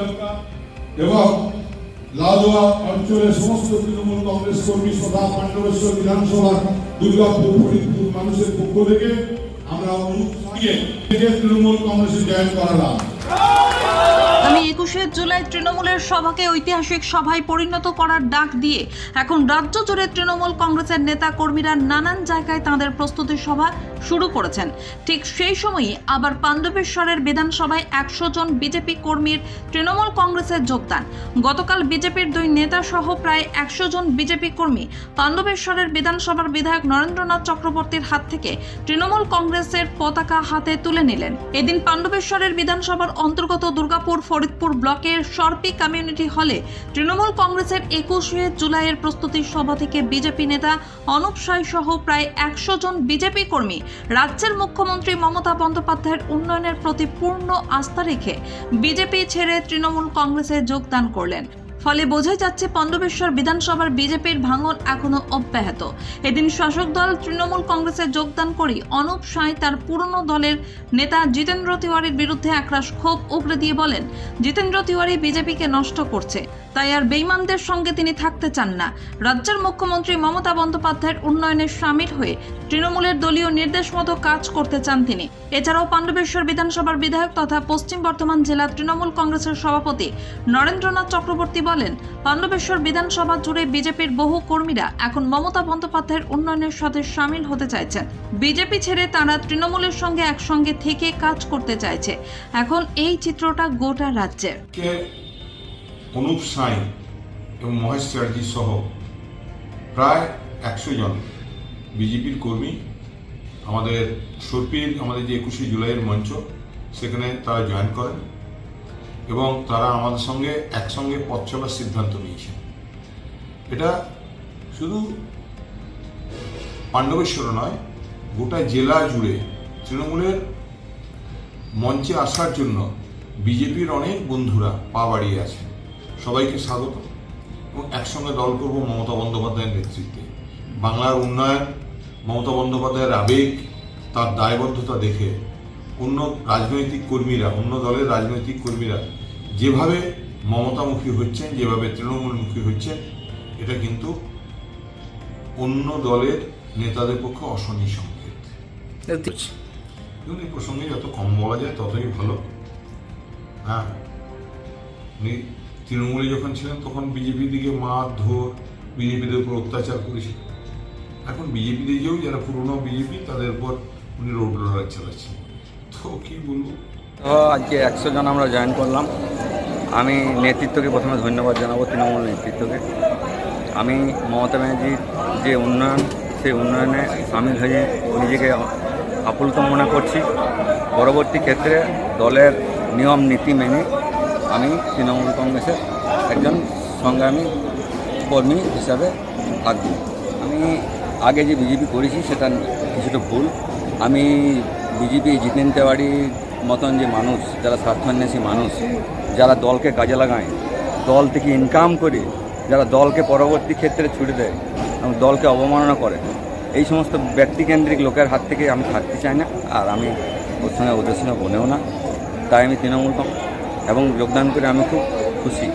দরকার এবং লাদোয়া অঞ্চলের সমস্ত তৃণমূল কংগ্রেস কর্মী সভা, পাণ্ডবেশ্বর বিধানসভা, দুর্গাপুর, ফরিদপুর মানুষের পক্ষ থেকে আমরা তৃণমূল কংগ্রেসে জয়েন করালাম। আমি একুশে জুলাই তৃণমূলের সভাকে ঐতিহাসিক সভায় পরিণত করার ডাক দিয়ে এখন রাজ্য জুড়ে তৃণমূল কংগ্রেসের নেতা কর্মীরা নানান জায়গায় তাঁদের প্রস্তুতি সভা শুরু করেছেন। ঠিক সেই সময়ই আবার পাণ্ডবেশ্বরের বিধানসভায় একশো জন বিজেপি কর্মীর তৃণমূল কংগ্রেসের যোগদান। গতকাল বিজেপির দুই নেতা সহ প্রায় একশো জন বিজেপি কর্মী পাণ্ডবেশ্বরের বিধানসভার বিধায়ক নরেন্দ্রনাথ চক্রবর্তীর হাত থেকে তৃণমূল কংগ্রেসের পতাকা হাতে তুলে নিলেন। এদিন পাণ্ডবেশ্বরের বিধানসভার অন্তর্গত দুর্গাপুর ফরিদপুর ব্লকের সরপি কমিউনিটি হলে তৃণমূল কংগ্রেসের একুশে জুলাইয়ের প্রস্তুতি সভা থেকে বিজেপি নেতা অনুপ সাই সহ প্রায় একশো জন বিজেপি কর্মী, রাজ্যের মুখ্যমন্ত্রী মমতা বন্দ্যোপাধ্যায়ের উন্নয়নের প্রতি পূর্ণ আস্থা রেখে বিজেপি ছেড়ে তৃণমূল কংগ্রেসে যোগদান করলেন। ফলে বোঝাই যাচ্ছে পণ্ডবেশ্বর বিধানসভার বিজেপির ভাঙন এখনও অব্যাহত। এদিন শাসক দল তৃণমূল কংগ্রেসে যোগদান করি অনুপ সাঁই তার পুরনো দলের নেতা জিতেন্দ্র তিওয়ারির বিরুদ্ধে একরাশ ক্ষোভ উগড়ে দিয়ে বলেন, জিতেন্দ্র তিওয়ারি বিজেপিকে নষ্ট করছে, তাই আর বেইমানদের সঙ্গে তিনি থাকতে চান না। রাজ্যের মুখ্যমন্ত্রী মমতা বন্দ্যোপাধ্যায়ের উন্নয়নে সামিল হয়ে তৃণমূলের দলীয় নির্দেশ মতো কাজ করতে চান তিনি। এছাড়াও পাণ্ডবেশ্বর বিধানসভার বিধায়ক তথা পশ্চিম বর্ধমান জেলা তৃণমূল কংগ্রেসের সভাপতি নরেন্দ্রনাথ চক্রবর্তী বলেন, পাণ্ডবেশ্বর বিধানসভা জুড়ে বিজেপির বহু কর্মীরা এখন মমতা বন্দ্যোপাধ্যায়ের উন্নয়নের সাথে সামিল হতে চাইছেন। বিজেপি ছেড়ে তারা তৃণমূলের সঙ্গে একসঙ্গে থেকে কাজ করতে চাইছে। এখন এই চিত্রটা গোটা রাজ্যের। অনুপ সাঁই এবং মহেশ চ্যাটার্জি সহ প্রায় একশো জন বিজেপির কর্মী আমাদের সর্পির, আমাদের যে একুশে জুলাইয়ের মঞ্চ, সেখানে তারা জয়েন করেন। এবং তারা আমাদের সঙ্গে একসঙ্গে পথ চলার সিদ্ধান্ত নিয়েছেন। এটা শুধু পাণ্ডবেশ্বর নয়, গোটা জেলা জুড়ে তৃণমূলের মঞ্চে আসার জন্য বিজেপির অনেক বন্ধুরা পা বাড়িয়ে আছে সবাইকে স্বাগত। এবং একসঙ্গে দল করব মমতা বন্দ্যোপাধ্যায়ের নেতৃত্বে। বাংলার উন্নয়ন, মমতা বন্দ্যোপাধ্যায়ের আবেগ, তার দায়বদ্ধতা দেখে অন্য রাজনৈতিক কর্মীরা, অন্য দলের রাজনৈতিক কর্মীরা যেভাবে মমতামুখী হচ্ছেন, যেভাবে তৃণমূলমুখী হচ্ছেন, এটা কিন্তু অন্য দলের নেতাদের পক্ষে অশনি সংকেত। এই প্রসঙ্গে যত কম বলা যায় ততই ভালো। হ্যাঁ। উনি তৃণমূলে যখন ছিলেন, তখন বিজেপি দিকে মারধর বিজেপিদের উপর অত্যাচার করেছিল এখন বিজেপিতে গিয়েও যারা পুরনো বিজেপি, তাদের উপর উনি রোড লড়াই চালাচ্ছেন। আজকে একশো জন আমরা জয়েন করলাম। আমি নেতৃত্বকে প্রথমে ধন্যবাদ জানাব, তৃণমূল নেতৃত্বকে। আমি মমতা ব্যানার্জির যে উন্নয়ন, সেই উন্নয়নে সামিল হয়ে নিজেকে আপ্লুত মনে করছি। পরবর্তী ক্ষেত্রে দলের নিয়ম, নীতি মেনে আমি তৃণমূল কংগ্রেসের একজন সংগ্রামী কর্মী হিসাবে থাকব। আমি আগে যে বিজেপি করেছি, সেটা কিছুটা ভুল। আমি বিজেপি জিতেন তেওয়ারির মতন যে মানুষ, যারা স্বার্থান্বেষী মানুষ, যারা দলকে কাজে লাগায়, দল থেকে ইনকাম করে, যারা দলকে পরবর্তী ক্ষেত্রে ছুটে দেয় এবং দলকে অবমাননা করে। এই সমস্ত ব্যক্তিকেন্দ্রিক লোকের হাত থেকে আমি থাকতে চাই না, আর আমি ওর সঙ্গে ওদের সঙ্গে বনেও না। তাই আমি তৃণমূল এবং যোগদান করে আমি খুব খুশি।